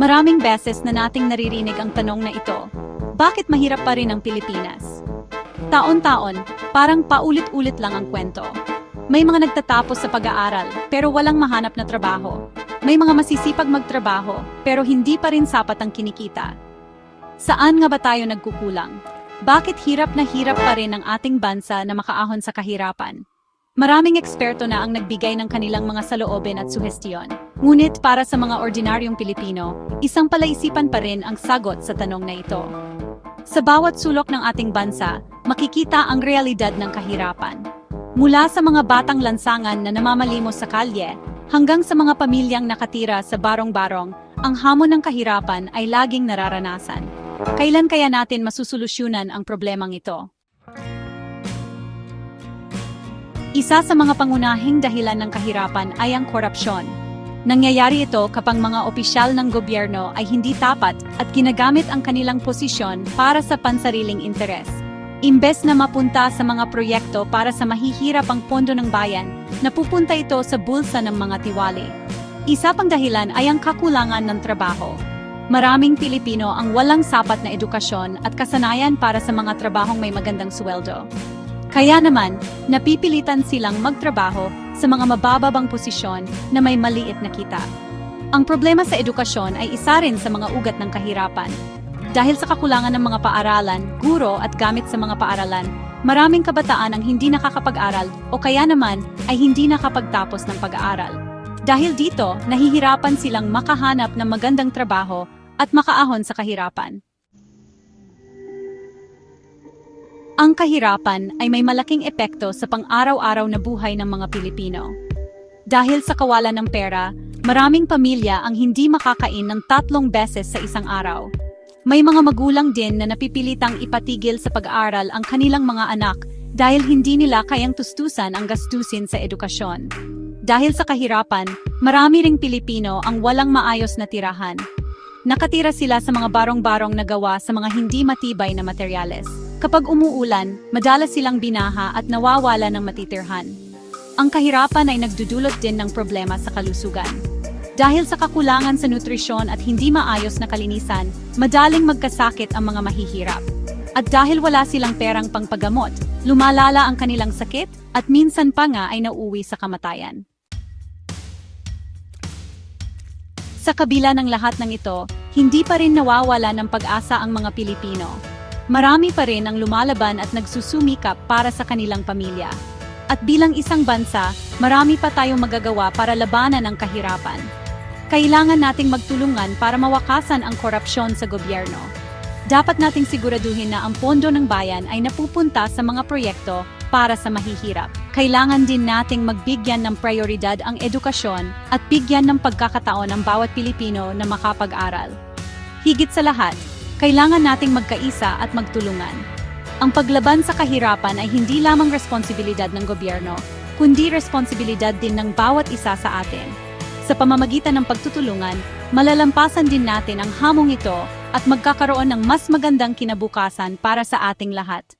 Maraming beses na nating naririnig ang tanong na ito, bakit mahirap pa rin ang Pilipinas? Taon-taon, parang paulit-ulit lang ang kwento. May mga nagtatapos sa pag-aaral, pero walang mahanap na trabaho. May mga masisipag magtrabaho, pero hindi pa rin sapat ang kinikita. Saan nga ba tayo nagkukulang? Bakit hirap na hirap pa rin ang ating bansa na makaahon sa kahirapan? Maraming eksperto na ang nagbigay ng kanilang mga saloobin at suhestiyon. Ngunit para sa mga ordinaryong Pilipino, isang palaisipan pa rin ang sagot sa tanong na ito. Sa bawat sulok ng ating bansa, makikita ang realidad ng kahirapan. Mula sa mga batang lansangan na namamalimos sa kalye, hanggang sa mga pamilyang nakatira sa barong-barong, ang hamon ng kahirapan ay laging nararanasan. Kailan kaya natin masusolusyunan ang problemang ito? Isa sa mga pangunahing dahilan ng kahirapan ay ang korupsyon. Nangyayari ito kapag mga opisyal ng gobyerno ay hindi tapat at ginagamit ang kanilang posisyon para sa pansariling interes. Imbes na mapunta sa mga proyekto para sa mahihirap ang pondo ng bayan, napupunta ito sa bulsa ng mga tiwali. Isa pang dahilan ay ang kakulangan ng trabaho. Maraming Pilipino ang walang sapat na edukasyon at kasanayan para sa mga trabahong may magandang sweldo. Kaya naman, napipilitan silang magtrabaho sa mga mabababang posisyon na may maliit na kita. Ang problema sa edukasyon ay isa rin sa mga ugat ng kahirapan. Dahil sa kakulangan ng mga paaralan, guro at gamit sa mga paaralan, maraming kabataan ang hindi nakakapag-aral o kaya naman ay hindi nakapagtapos ng pag-aaral. Dahil dito, nahihirapan silang makahanap ng magandang trabaho at makaahon sa kahirapan. Ang kahirapan ay may malaking epekto sa pang-araw-araw na buhay ng mga Pilipino. Dahil sa kawalan ng pera, maraming pamilya ang hindi makakain ng tatlong beses sa isang araw. May mga magulang din na napipilitang ipatigil sa pag-aaral ang kanilang mga anak dahil hindi nila kayang tustusan ang gastusin sa edukasyon. Dahil sa kahirapan, marami ring Pilipino ang walang maayos na tirahan. Nakatira sila sa mga barong-barong na gawa sa mga hindi matibay na materyales. Kapag umuulan, madalas silang binaha at nawawala ng matitirhan. Ang kahirapan ay nagdudulot din ng problema sa kalusugan. Dahil sa kakulangan sa nutrisyon at hindi maayos na kalinisan, madaling magkasakit ang mga mahihirap. At dahil wala silang perang pangpagamot, lumalala ang kanilang sakit at minsan pa nga ay nauuwi sa kamatayan. Sa kabila ng lahat ng ito, hindi pa rin nawawala ng pag-asa ang mga Pilipino. Marami pa rin ang lumalaban at nagsusumikap para sa kanilang pamilya. At bilang isang bansa, marami pa tayong magagawa para labanan ang kahirapan. Kailangan nating magtulungan para mawakasan ang korupsyon sa gobyerno. Dapat nating siguraduhin na ang pondo ng bayan ay napupunta sa mga proyekto para sa mahihirap. Kailangan din nating magbigyan ng prioridad ang edukasyon at bigyan ng pagkakataon ang bawat Pilipino na makapag-aral. Higit sa lahat, kailangan nating magkaisa at magtulungan. Ang paglaban sa kahirapan ay hindi lamang responsibilidad ng gobyerno, kundi responsibilidad din ng bawat isa sa atin. Sa pamamagitan ng pagtutulungan, malalampasan din natin ang hamong ito at magkakaroon ng mas magandang kinabukasan para sa ating lahat.